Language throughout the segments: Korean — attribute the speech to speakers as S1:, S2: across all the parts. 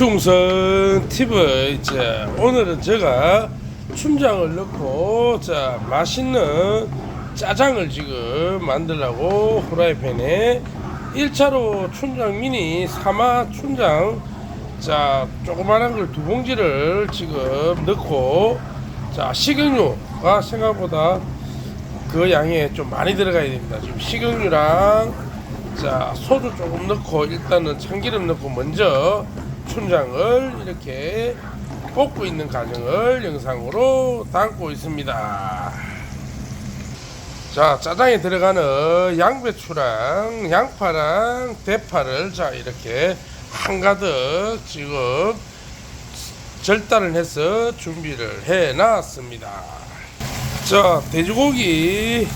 S1: 충성 팁을 이제 오늘은 제가 춘장을 넣고 자 맛있는 짜장을 지금 만들라고 후라이팬에 1차로 춘장 미니 사마 춘장 자 조그만한 걸 두 봉지를 지금 넣고 자 식용유가 생각보다 그 양에 좀 많이 들어가야 됩니다. 지금 식용유랑 자 소주 조금 넣고 일단은 참기름 넣고 먼저 춘장을 이렇게 볶고 있는 과정을 영상으로 담고 있습니다. 자 짜장에 들어가는 양배추랑 양파랑 대파를 자 이렇게 한가득 지금 절단을 해서 준비를 해 놨습니다. 자 돼지고기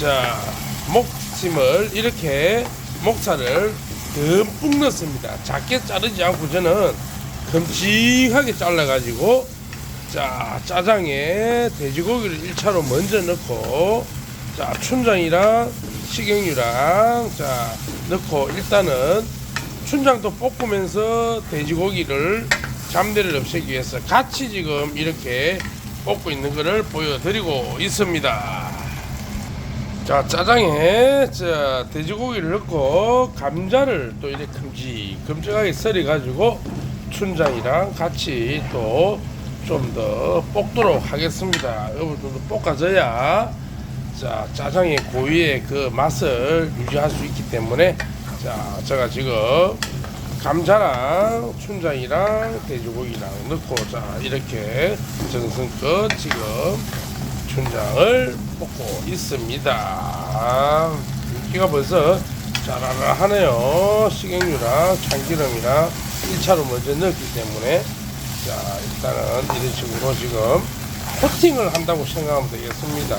S1: 자 목심을 이렇게 목살을 듬뿍 넣습니다 작게 자르지 않고 저는 큼직하게 잘라 가지고 자 짜장에 돼지고기를 1차로 먼저 넣고 자 춘장이랑 식용유랑 자 넣고 일단은 춘장도 볶으면서 돼지고기를 잠대를 없애기 위해서 같이 지금 이렇게 볶고 있는 것을 보여드리고 있습니다. 자 짜장에 자 돼지고기를 넣고 감자를 또 이렇게 큼직 큼직하게 썰어 가지고 춘장이랑 같이 또 좀 더 볶도록 하겠습니다. 여러분들도 볶아져야 자 짜장의 고유의 그 맛을 유지할 수 있기 때문에 자 제가 지금 감자랑 춘장이랑 돼지고기랑 넣고 자 이렇게 정성껏 지금 춘장을 볶고 있습니다. 윤기가 벌써 자라라 하네요. 식용유랑 참기름이랑 1차로 먼저 넣었기 때문에 자 일단은 이런 식으로 지금 코팅을 한다고 생각하면 되겠습니다.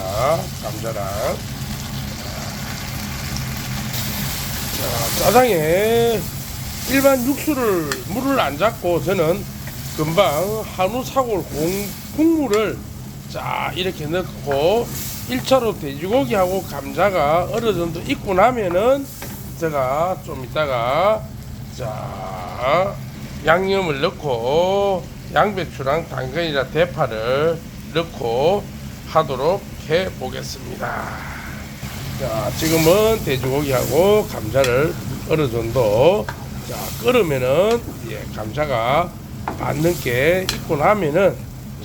S1: 감자랑 자, 짜장에 일반 육수를 물을 안 잡고 저는 금방 한우 사골 공, 국물을 자 이렇게 넣고 1차로 돼지고기하고 감자가 어느 정도 익고 나면은 제가 좀 이따가 자 양념을 넣고 양배추랑 당근이랑 대파를 넣고 하도록 해 보겠습니다. 자, 지금은 돼지고기하고 감자를 어느 정도 자, 끓으면은 예, 감자가 반 넘게 익고 나면은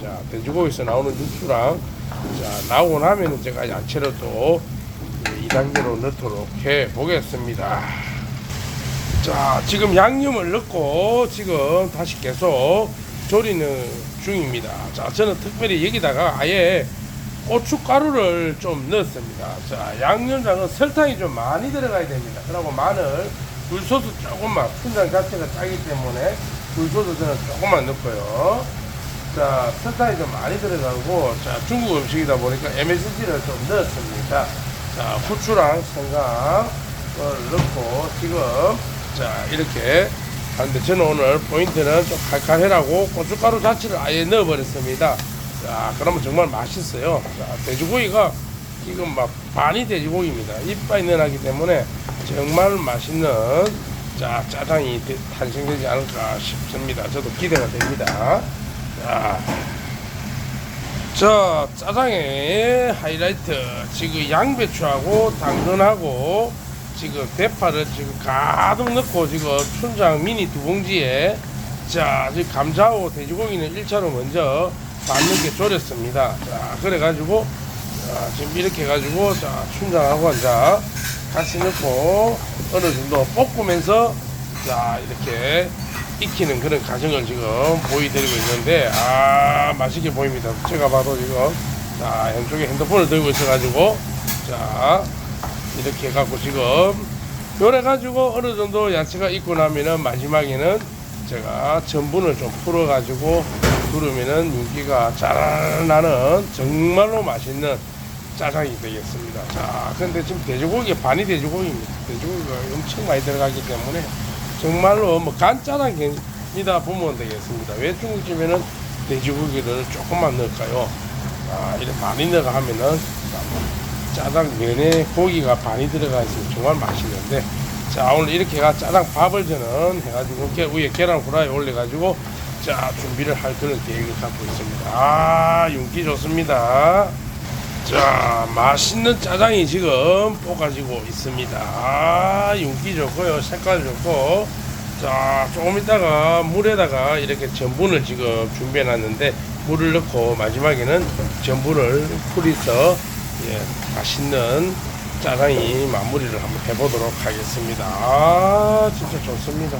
S1: 자, 돼지고기에서 나오는 육수랑 자, 나오고 나면은 제가 야채를 또 예, 2단계로 넣도록 해 보겠습니다. 자, 지금 양념을 넣고 지금 다시 계속 조리는 중입니다. 자, 저는 특별히 여기다가 아예 고춧가루를 좀 넣었습니다. 자, 양념장은 설탕이 좀 많이 들어가야 됩니다. 그리고 마늘, 굴소스 조금만, 춘장 자체가 짜기 때문에 굴소스 저는 조금만 넣고요. 자, 설탕이 좀 많이 들어가고, 자, 중국 음식이다 보니까 MSG를 좀 넣었습니다. 자, 후추랑 생강을 넣고, 지금, 자, 이렇게 하는데 저는 오늘 포인트는 좀 칼칼해라고 고춧가루 자체를 아예 넣어버렸습니다. 자, 그러면 정말 맛있어요. 자, 돼지고기가 지금 막 반이 돼지고기입니다. 이빨이 늘어나기 때문에 정말 맛있는 자, 짜장이 되- 탄생되지 않을까 싶습니다. 저도 기대가 됩니다. 자, 자 짜장의 하이라이트. 지금 양배추하고 당근하고 지금 대파를 지금 가득 넣고 지금 춘장 미니 두 봉지에 자 지금 감자하고 돼지고기는 1차로 먼저 반 넘게 졸였습니다. 자 그래가지고 자, 지금 이렇게 해가지고 자 춘장하고 자 같이 넣고 어느 정도 볶으면서 자 이렇게 익히는 그런 과정을 지금 보여드리고 있는데 아 맛있게 보입니다 제가 봐도 지금 자 왼쪽에 핸드폰을 들고 있어 가지고 자 이렇게 해갖고 지금 요래 가지고 어느 정도 야채가 익고 나면은 마지막에는 제가 전분을 좀 풀어 가지고 두르면은 윤기가 잘 나는 정말로 맛있는 짜장이 되겠습니다. 자, 근데 지금 돼지고기 반이 돼지고기입니다. 돼지고기가 엄청 많이 들어가기 때문에 정말로 뭐 간짜장이다 보면 되겠습니다. 왜 중국집에는 돼지고기를 조금만 넣을까요? 아, 이렇게 많이 넣어 하면은 짜장 면에 고기가 반이 들어가 있으면 정말 맛있는데 자 오늘 이렇게 가 짜장 밥을 저는 해가지고 게- 위에 계란 후라이 올려가지고 자 준비를 할 그런 계획을 갖고 있습니다. 아 윤기 좋습니다. 자 맛있는 짜장이 지금 볶아지고 있습니다. 아 윤기 좋고요 색깔 좋고 자 조금 있다가 물에다가 이렇게 전분을 지금 준비해 놨는데 물을 넣고 마지막에는 전분을 풀이서 예, 맛있는 짜장이 마무리를 한번 해보도록 하겠습니다. 아 진짜 좋습니다.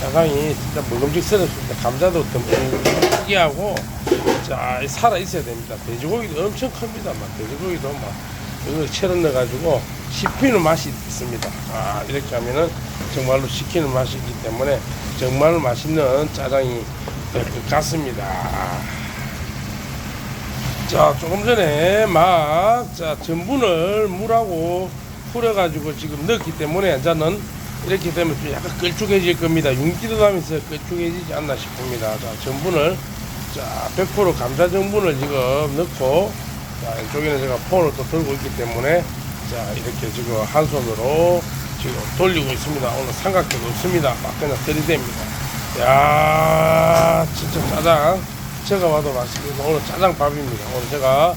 S1: 짜장이 진짜 먹음직스럽습니다. 감자도 듬뿍 특이하고 자 살아 있어야 됩니다. 돼지고기도 엄청 큽니다. 막 돼지고기도 막 이걸 채로 넣어가지고 씹히는 맛이 있습니다. 아 이렇게 하면은 정말로 식히는 맛이 있기 때문에 정말 맛있는 짜장이 될 것 같습니다. 자 조금 전에 막 자 전분을 물하고 풀어가지고 지금 넣었기 때문에 저는 이렇게 되면 좀 약간 걸쭉해질 겁니다. 윤기도 나면서 걸쭉해지지 않나 싶습니다. 자 전분을 자 100% 감자 전분을 지금 넣고 자 이쪽에는 제가 폰을 또 들고 있기 때문에 자 이렇게 지금 한 손으로 지금 돌리고 있습니다. 오늘 삼각대도 없습니다. 막 그냥 들이댑니다. 야 진짜 짜장 제가 봐도 맛있습니다. 오늘 짜장밥입니다. 오늘 제가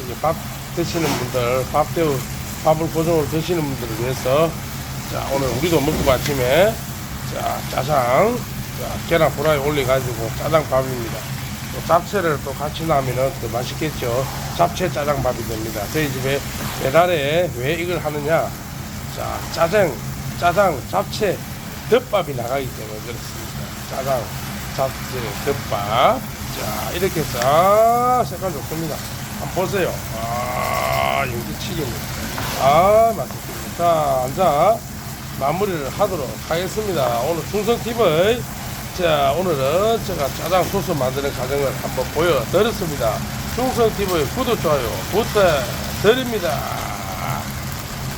S1: 여기 밥 드시는 분들, 밥 때우, 밥을 고정으로 드시는 분들을 위해서 자, 오늘 우리도 먹고 아침에 자, 짜장, 자, 계란 후라이 올려가지고 짜장밥입니다. 또 잡채를 또 같이 나면은 더 맛있겠죠. 잡채 짜장밥이 됩니다. 저희 집에 배달에 왜 이걸 하느냐. 자, 짜장, 짜장, 잡채, 덮밥이 나가기 때문에 그렇습니다. 짜장, 잡채, 덮밥. 자, 이렇게 해서, 아, 색깔 좋습니다. 한번 보세요. 아, 윤기치기입니다. 아, 맛있습니다. 자, 앉아 마무리를 하도록 하겠습니다. 오늘 충성TV. 자, 오늘은 제가 짜장 소스 만드는 과정을 한번 보여드렸습니다. 충성TV 구독, 좋아요 부탁드립니다.